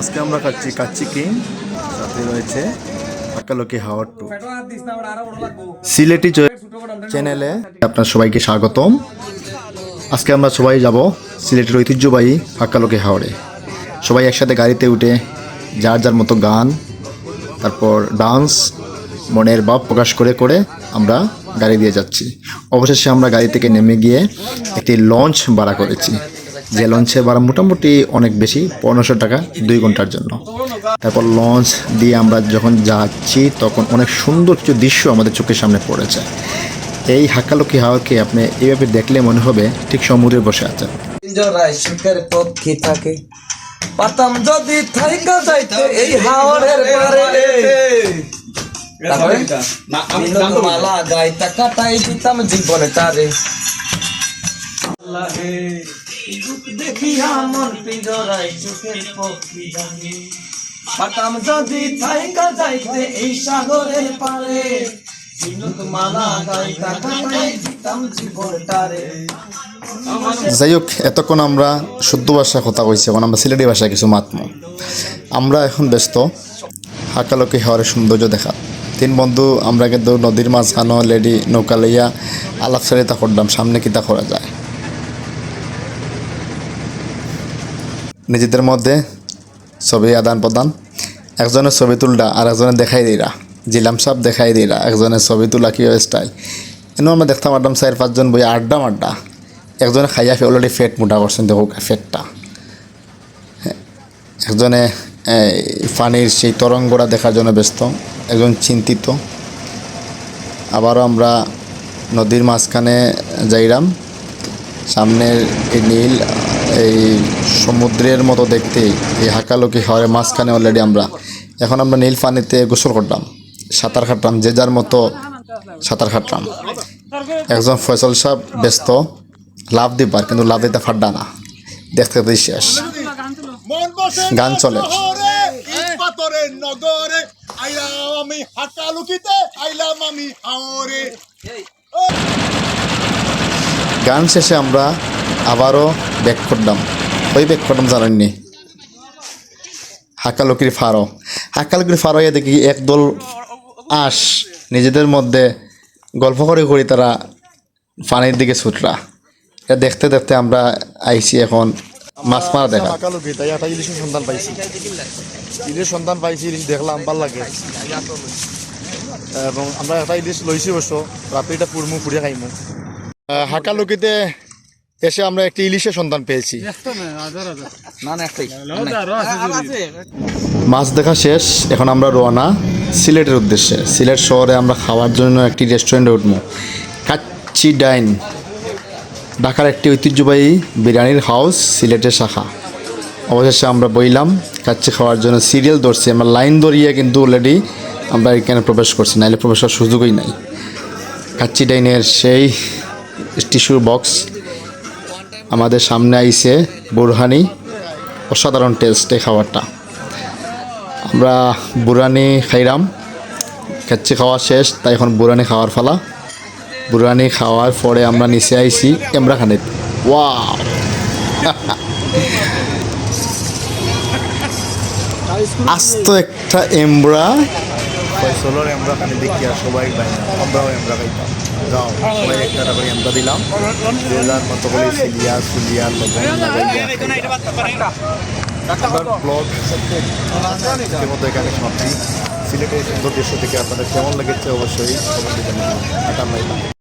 আজকে আমরা খাচ্ছি কাচ্চি কিং সাথে রয়েছে আকালকি হাওয়ার টু। সিলেটি চ্যানেলে আপনার সবাইকে স্বাগতম। আজকে আমরা সবাই যাব সিলেটের ঐতিহ্যবাহী আকালকি হাওড়ে সবাই একসাথে গাড়িতে উঠে যার যার মতো গান, তারপর ডান্স, মনের ভাব প্রকাশ করে করে আমরা গাড়ি দিয়ে যাচ্ছি। অবশেষে আমরা গাড়ি থেকে নেমে গিয়ে একটি লঞ্চ ভাড়া করেছি। যে লঞ্চে ভাড়া মোটামুটি অনেক বেশি পনেরোশো টাকা দুই ঘণ্টার জন্য। তারপর লঞ্চ দিয়ে আমরা যখন যাচ্ছি তখন অনেক সুন্দর কিছু দৃশ্য আমাদের চোখের সামনে পড়েছে। এই হাক্কালকি হাওয়াকে আপনি এইভাবে দেখলে মনে হবে ঠিক সমুদ্রে বসে আছেন থাকে? পাতাম যদি থাইকা যাইতে এই হাওরের পারে। তারপরে? মালা গাইতা কাটাই দিতাম জীবনে তারে। দেখিয়া মন সুখের পক্ষী পাতাম যদি থাইকা যাইতে এই পারে যাই হোক, এতক্ষণ আমরা শুদ্ধ ভাষা কথা কইছি, এখন আমরা সিলেটি ভাষায় কিছু মাতম আমরা এখন ব্যস্ত, হাকালকি হওয়ার সৌন্দর্য দেখা। তিন বন্ধু, আমরা কিন্তু নদীর মাঝখানো লেডি নৌকা লইয়া আলাপ সারিতা করলাম, সামনে কিতা করা যায়? নিজেদের মধ্যে ছবি আদান প্রদান। একজনের ছবি তুলটা আর একজনের দেখাই দিরা জিলাম সাপ দেখাই দিরা একজনের ছবি তোলা কি স্টাইল এনে আমরা দেখতাম আড্ডাম চার পাঁচজন বই আড্ডা মাড্ডা। একজনে খাইয়া ফে অলরেডি ফেট মোটা করছেন দেখো ফেটটা হ্যাঁ, একজনে পানির সেই তরঙ্গটা দেখার জন্য ব্যস্ত একজন চিন্তিত। আবারও আমরা নদীর মাঝখানে যাইলাম সামনের নীল এই সমুদ্রের মতো দেখতে, এই হাকালুকি হাওয়ারের মাঝখানে অলরেডি আমরা। এখন আমরা নীল পানিতে গোসল করলাম সাঁতার কাটলাম যে যার মতো সাঁতার কাটলাম একজন ফয়সল সাহেব ব্যস্ত লাভ দিবার, কিন্তু লাভ দিতে ফাড্ডা না। দেখতে দেখতে শেষ। গান চলে। আমি আইলাম আমি হাওরে গান শেষে আমরা আবারও ব্যাক করলাম ওই ব্যাক করলাম জানেননি? হাকালুকির ফারো। হাকালুকির ফারো এ দেখি একদল আস নিজেদের মধ্যে গল্প করে করি তারা পানির দিকে ছুটরা। এটা দেখতে দেখতে আমরা আইছি এখন মাছ মারা দেখা। হাকালুকি তাই ইলিশের পাইছি। ইলিশ সন্ধান পাইছি, ইলিশ দেখলাম, ভালো লাগে। এবং আমরা একটা ইলিশ লইছি অবশ্য রাত্রিটা পুরমু পুড়িয়ে খাইমু। হাকালুকিতে এসে আমরা একটি ইলিশের সন্ধান পেয়েছি। মাছ দেখা শেষ, এখন আমরা রওনা সিলেটের উদ্দেশ্যে। সিলেট শহরে আমরা খাওয়ার জন্য একটি রেস্টুরেন্টে উঠবো। কাচ্চি ডাইন, ঢাকার একটি ঐতিহ্যবাহী বিরিয়ানির হাউস সিলেটের শাখা। অবশেষে আমরা বইলাম, কাচ্চি খাওয়ার জন্য সিরিয়াল ধরছি। আমরা লাইন ধরিয়ে কিন্তু অলরেডি আমরা এখানে প্রবেশ করছি, নাহলে প্রবেশ করার সুযোগই নাই। কাচ্চি ডাইনের সেই টিস্যুর বক্স আমাদের সামনে আইছে বুরহানি, অসাধারণ টেস্ট এই খাবারটা। আমরা বুরানি খাইলাম কাচ্চি খাওয়া শেষ, তাই এখন বুরানি খাওয়ার ফালা বুরানি খাওয়ার পরে আমরা নিচে আইছি এমরা খানিত ওয়াও আস্ত একটা এমরা। ফয়সলের এমরা দেখি আর সবাই বাইনা আমরাও আমরা খাইতাম। যাও সবাই একটা টাকা করে আমরা দিলাম। দেওয়ার যার মতো করে সিলিয়া সুলিয়া আপনার ব্লগ মতো এখানে সমাপ্তি। সিলেটের সুন্দর দৃশ্য থেকে আপনাদের কেমন লেগেছে অবশ্যই কমেন্টে জানিয়ে লাইলা